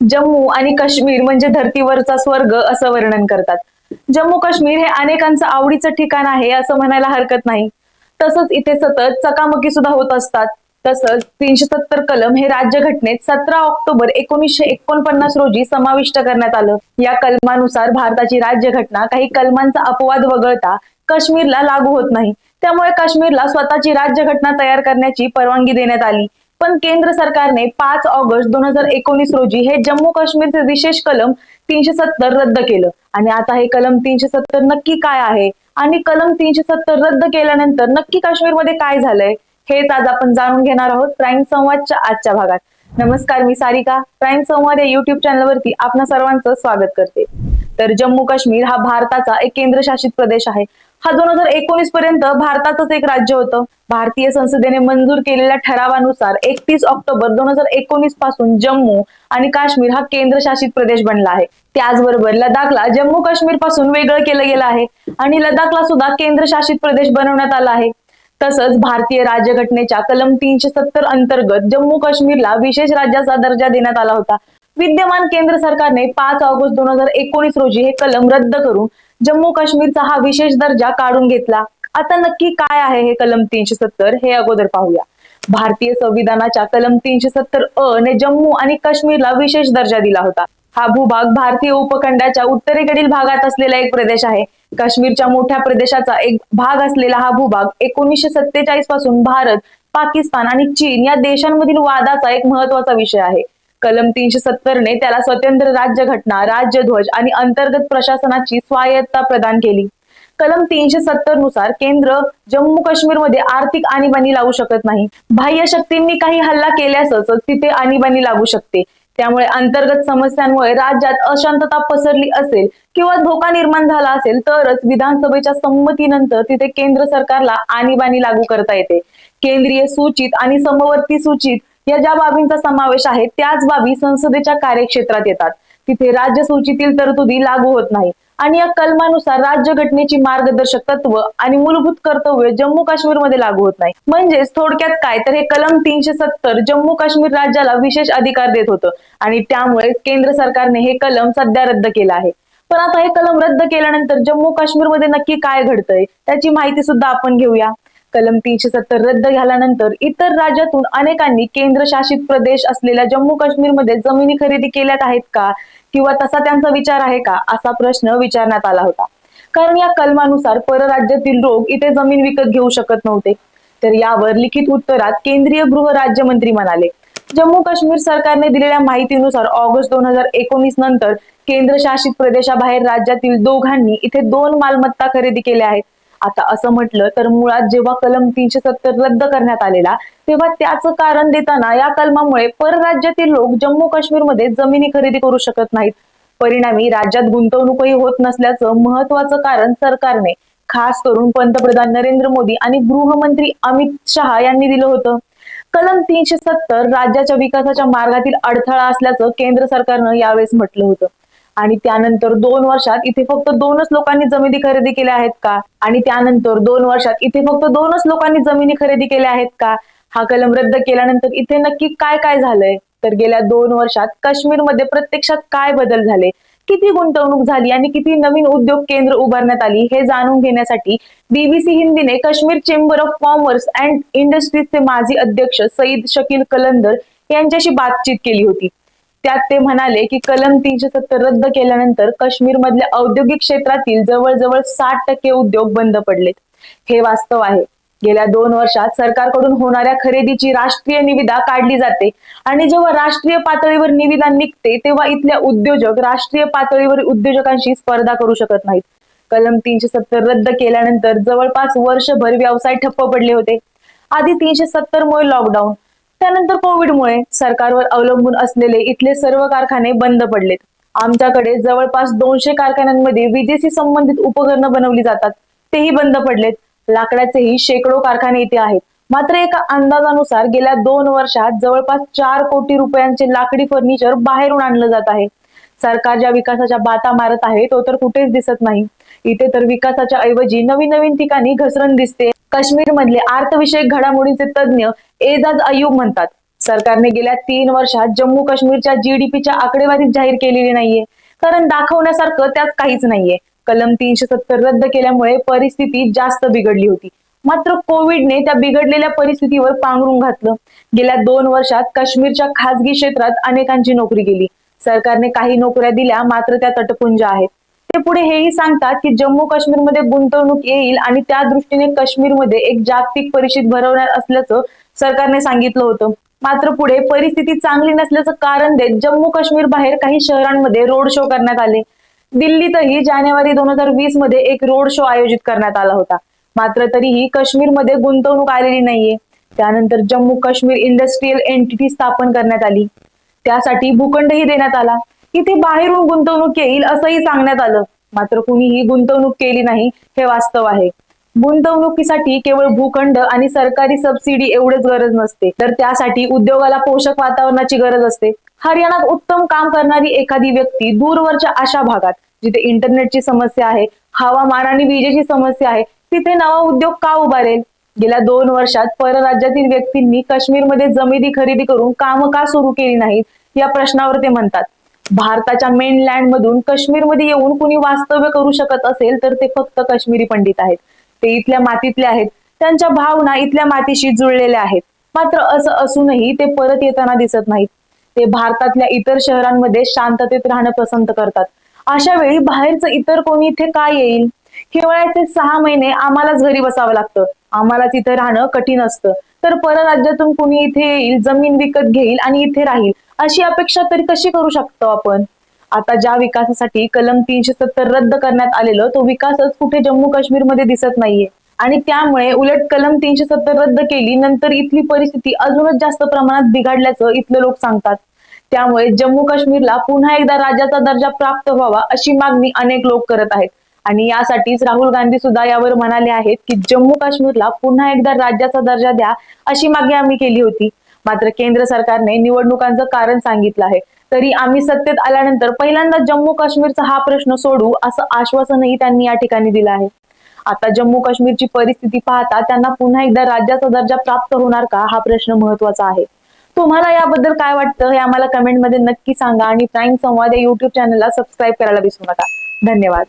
जम्मू आणि काश्मीर म्हणजे धर्तीवरचा स्वर्ग असं वर्णन करतात. जम्मू काश्मीर हे अनेकांचं आवडीचं ठिकाण आहे असं म्हणायला हरकत नाही. तसंच इथे सतत चकामकी सुद्धा होत असतात. तसंच तीनशे सत्तर कलम हे राज्यघटनेत सतरा ऑक्टोबर एकोणीसशे एकोणपन्नास रोजी समाविष्ट करण्यात आलं. या कलमानुसार भारताची राज्यघटना काही कलमांचा अपवाद वगळता काश्मीरला लागू होत नाही. त्यामुळे काश्मीरला स्वतःची राज्यघटना तयार करण्याची परवानगी देण्यात आली. पण केंद्र सरकारने पाच ऑगस्ट दोन हजार एकोणीस रोजी हे जम्मू काश्मीरचे विशेष कलम तीनशे सत्तर रद्द केलं. आणि आता हे कलम तीनशे सत्तर नक्की काय आहे? आणि कलम तीनशे सत्तर रद्द केल्यानंतर नक्की काश्मीरमध्ये काय झालंय? हेच आज आपण जाणून घेणार आहोत प्राईम संवादच्या आजच्या भागात. नमस्कार मी सारिका. प्राईम संवाद या युट्यूब चॅनलवरती आपणा सर्वांचं स्वागत करते. तर जम्मू काश्मीर हा भारताचा एक केंद्रशासित प्रदेश आहे. हा दोन हजार एकोणीस पर्यंत भारताचंच एक राज्य होतं. भारतीय संसदेने मंजूर केलेल्या ठरावानुसार एकतीस ऑक्टोबर दोन हजार एकोणीसपासून जम्मू आणि काश्मीर हा केंद्रशासित प्रदेश बनला आहे. त्याचबरोबर लडाखला जम्मू काश्मीरपासून वेगळं केलं गेलं आहे आणि लडाखला सुद्धा केंद्रशासित प्रदेश बनवण्यात आला आहे. तसंच भारतीय राज्यघटनेच्या कलम तीनशे सत्तर अंतर्गत जम्मू काश्मीरला विशेष राज्याचा दर्जा देण्यात आला होता. विद्यमान केंद्र सरकारने पाच ऑगस्ट दोन हजार एकोणीस रोजी हे कलम रद्द करून जम्मू काश्मीरचा हा विशेष दर्जा काढून घेतला. आता नक्की काय आहे हे कलम तीनशे सत्तर हे अगोदर पाहूया. भारतीय संविधानाच्या कलम तीनशे सत्तर अ ने जम्मू आणि काश्मीरला विशेष दर्जा दिला होता. हा भूभाग भारतीय उपखंडाच्या उत्तरेकडील भागात असलेला एक प्रदेश आहे. काश्मीरच्या मोठ्या प्रदेशाचा एक भाग असलेला हा भूभाग एकोणीसशे सत्तेचाळीसपासून भारत पाकिस्तान आणि चीन या देशांमधील वादाचा एक महत्त्वाचा विषय आहे. कलम तीनशे सत्तरने त्याला स्वतंत्र राज्य घटना राज्य राज्यध्वज आणि अंतर्गत प्रशासनाची स्वायत्ता प्रदान केली. कलम तीनशे सत्तरनुसार केंद्र जम्मू काश्मीरमध्ये आर्थिक आणीबाणी लावू शकत नाही. बाह्य शक्तींनी काही हल्ला केल्यासच तिथे आणीबाणी लागू शकते. त्यामुळे अंतर्गत समस्यांमुळे राज्यात अशांतता पसरली असेल किंवा धोका निर्माण झाला असेल तरच विधानसभेच्या संमतीनंतर तिथे केंद्र सरकारला आणीबाणी लागू करता येते. केंद्रीय सूचित आणि समवर्ती सूचित या ज्या बाबींचा समावेश आहे त्याच बाबी संसदेच्या कार्यक्षेत्रात येतात. तिथे राज्य सूचीतील तरतुदी लागू होत नाही. आणि या कलमानुसार राज्यघटनेची मार्गदर्शक तत्व आणि मूलभूत कर्तव्य जम्मू काश्मीरमध्ये लागू होत नाही. म्हणजेच थोडक्यात काय? तर हे कलम तीनशे सत्तर जम्मू काश्मीर राज्याला विशेष अधिकार देत होतं. आणि त्यामुळे केंद्र सरकारने हे कलम सध्या रद्द केलं आहे. पण आता हे कलम रद्द केल्यानंतर जम्मू काश्मीरमध्ये नक्की काय घडतंय? त्याची माहिती सुद्धा आपण घेऊया. कलम तीनशे सत्तर रद्द झाल्यानंतर इतर राज्यातून अनेकांनी केंद्रशासित प्रदेश असलेल्या जम्मू काश्मीरमध्ये जमिनी खरेदी केल्यात आहेत का? किंवा तसा त्यांचा विचार आहे का? असा प्रश्न विचारण्यात आला होता. कारण या कलमानुसार परराज्यातील लोक इथे जमीन विकत घेऊ शकत नव्हते. तर यावर लिखित उत्तरात केंद्रीय गृह राज्यमंत्री म्हणाले जम्मू काश्मीर सरकारने दिलेल्या माहितीनुसार ऑगस्ट दोन हजार एकोणीस नंतर केंद्रशासित प्रदेशाबाहेर राज्यातील दोघांनी इथे दोन मालमत्ता खरेदी केल्या आहेत. आता असं म्हटलं तर मुळात जेव्हा कलम तीनशे सत्तर रद्द करण्यात आलेला तेव्हा त्याचं कारण देताना या कलमामुळे परराज्यातील लोक जम्मू काश्मीरमध्ये जमिनी खरेदी करू शकत नाहीत. परिणामी राज्यात गुंतवणूकही होत नसल्याचं महत्वाचं कारण सरकारने खास करून पंतप्रधान नरेंद्र मोदी आणि गृहमंत्री अमित शहा यांनी दिलं होतं. कलम तीनशे सत्तर राज्याच्या विकासाच्या मार्गातील अडथळा असल्याचं केंद्र सरकारनं यावेळेस म्हटलं होतं. आणि त्यानंतर दोन वर्षात इथे फक्त दोनच लोकांनी जमिनी खरेदी केल्या आहेत का? आणि त्यानंतर दोन वर्षात इथे फक्त दोनच लोकांनी जमिनी खरेदी केल्या आहेत का? हा कलम रद्द केल्यानंतर इथे नक्की काय काय झालंय? तर गेल्या दोन वर्षात काश्मीरमध्ये प्रत्यक्षात काय बदल झाले? किती गुंतवणूक झाली आणि किती नवीन उद्योग केंद्र उभारण्यात आली हे जाणून घेण्यासाठी BBC हिंदीने Kashmir chamber of commerce and इंडस्ट्रीजचे माजी अध्यक्ष सईद शकील कलंदर यांच्याशी बातचीत केली होती. त्यात ते म्हणाले की कलम तीनशे सत्तर रद्द केल्यानंतर काश्मीर मधल्या औद्योगिक क्षेत्रातील जवळजवळ साठ टक्के उद्योग बंद पडलेत. हे वास्तव आहे. गेल्या दोन वर्षात सरकारकडून होणाऱ्या खरेदीची राष्ट्रीय निविदा काढली जाते आणि जेव्हा राष्ट्रीय पातळीवर निविदा निघते तेव्हा इथल्या उद्योजक राष्ट्रीय पातळीवर उद्योजकांशी स्पर्धा करू शकत नाहीत. कलम तीनशे सत्तर रद्द केल्यानंतर जवळपास वर्षभर व्यवसाय ठप्प पडले होते. आधी तीनशे सत्तर मुळे लॉकडाऊन त्यानंतर कोविडमुळे सरकारवर अवलंबून असलेले इथले सर्व कारखाने बंद पडलेत. आमच्याकडे जवळपास दोनशे कारखान्यांमध्ये विजेशी संबंधित उपकरणं बनवली जातात. तेही बंद पडलेत. लाकडाचेही शेकडो कारखाने इथे आहेत. मात्र एका अंदाजानुसार गेल्या दोन वर्षात जवळपास चार कोटी रुपयांचे लाकडी फर्निचर बाहेरून आणलं जात आहे. सरकार ज्या विकासाच्या बाता मारत आहे तो तर कुठेच दिसत नाही. इथे तर विकासाच्या ऐवजी नवीन नवीन ठिकाणी घसरण दिसते. काश्मीर मधले अर्थविषयक घडामोडींचे तज्ज्ञ एजाज अयूब म्हणतात सरकारने गेल्या तीन वर्षात जम्मू काश्मीरच्या जीडीपीच्या आकडेवारीत जाहीर केलेली नाहीये. कारण दाखवण्यासारखं त्यात काहीच नाहीये. कलम तीनशे सत्तर रद्द केल्यामुळे परिस्थिती जास्त बिघडली होती. मात्र कोविडने त्या बिघडलेल्या परिस्थितीवर पांघरून घातलं. गेल्या दोन वर्षात काश्मीरच्या खासगी क्षेत्रात अनेकांची नोकरी गेली. सरकारने काही नोकऱ्या दिल्या मात्र त्या तटपुंज आहेत. ते पुढे हेही सांगतात की जम्मू काश्मीरमध्ये गुंतवणूक येईल आणि त्या दृष्टीने काश्मीरमध्ये एक जागतिक परिषद भरवणार असल्याचं सरकारने सांगितलं होतं. मात्र पुढे परिस्थिती चांगली नसल्याचं कारण देत जम्मू काश्मीर बाहेर काही शहरांमध्ये रोड शो करण्यात आले. दिल्लीतही जानेवारी दोन हजार वीसमध्ये एक रोड शो आयोजित करण्यात आला होता. मात्र तरीही काश्मीरमध्ये गुंतवणूक आलेली नाहीये. त्यानंतर जम्मू काश्मीर इंडस्ट्रीयल एंटिटी स्थापन करण्यात आली. त्यासाठी भूखंडही देण्यात आला. इथे बाहेरून गुंतवणूक येईल असंही सांगण्यात आलं. मात्र कुणीही गुंतवणूक केली नाही हे वास्तव आहे. गुंतवणुकीसाठी केवळ भूखंड आणि सरकारी सबसिडी एवढेच गरज नसते. तर त्यासाठी उद्योगाला पोषक वातावरणाची गरज असते. हरियाणात उत्तम काम करणारी एखादी व्यक्ती दूरवरच्या अशा भागात जिथे इंटरनेटची समस्या आहे हवामान आणि विजेची समस्या आहे तिथे नवा उद्योग का उभारेल? गेल्या दोन वर्षात परराज्यातील व्यक्तींनी काश्मीरमध्ये जमिनी खरेदी करून कामं का सुरू केली नाहीत या प्रश्नावर ते म्हणतात. भारताच्या मेनलँड मधून काश्मीरमध्ये येऊन कुणी वास्तव्य करू शकत असेल तर ते फक्त काश्मीरी पंडित आहेत. ते इथल्या मातीतले आहेत. त्यांच्या भावना इथल्या मातीशी जुळलेल्या आहेत. मात्र असं असूनही ते परत येताना दिसत नाहीत. ते भारतातल्या इतर शहरांमध्ये शांततेत राहणं पसंत करतात. अशा वेळी बाहेरचं इतर कोणी इथे काय येईल? हिवाळ्याचे सहा महिने आम्हालाच घरी बसावं लागतं. आम्हालाच इथे राहणं कठीण असतं. तर परराज्यातून कुणी इथे येईल जमीन विकत घेईल आणि इथे राहील अशी अपेक्षा तरी कशी करू शकतो आपण? आता ज्या विकासासाठी कलम तीनशे सत्तर रद्द करण्यात आलेलं तो विकासच कुठे जम्मू काश्मीरमध्ये दिसत नाहीये. आणि त्यामुळे उलट कलम तीनशे सत्तर रद्द केली नंतर इथली परिस्थिती अजूनच जास्त प्रमाणात बिघडल्याचं इथले लोक सांगतात. त्यामुळे जम्मू काश्मीरला पुन्हा एकदा राज्याचा दर्जा प्राप्त व्हावा अशी मागणी अनेक लोक करत आहेत. आणि यासाठीच राहुल गांधी सुद्धा यावर म्हणाले आहेत की जम्मू काश्मीरला पुन्हा एकदा राज्याचा दर्जा द्या अशी मागणी आम्ही केली होती. मात्र केंद्र सरकारने निवडणुकांचं कारण सांगितलं आहे. तरी आम्ही सत्तेत आल्यानंतर पहिल्यांदा जम्मू काश्मीरचा हा प्रश्न सोडू असं आश्वासनही त्यांनी या ठिकाणी दिलं आहे. आता जम्मू काश्मीरची परिस्थिती पाहता त्यांना पुन्हा एकदा राज्याचा दर्जा प्राप्त होणार का हा प्रश्न महत्त्वाचा आहे. तुम्हाला याबद्दल काय वाटतं हे आम्हाला कमेंटमध्ये नक्की सांगा आणि प्राईम संवाद या युट्यूब चॅनलला सबस्क्राईब करायला विसरू नका. धन्यवाद.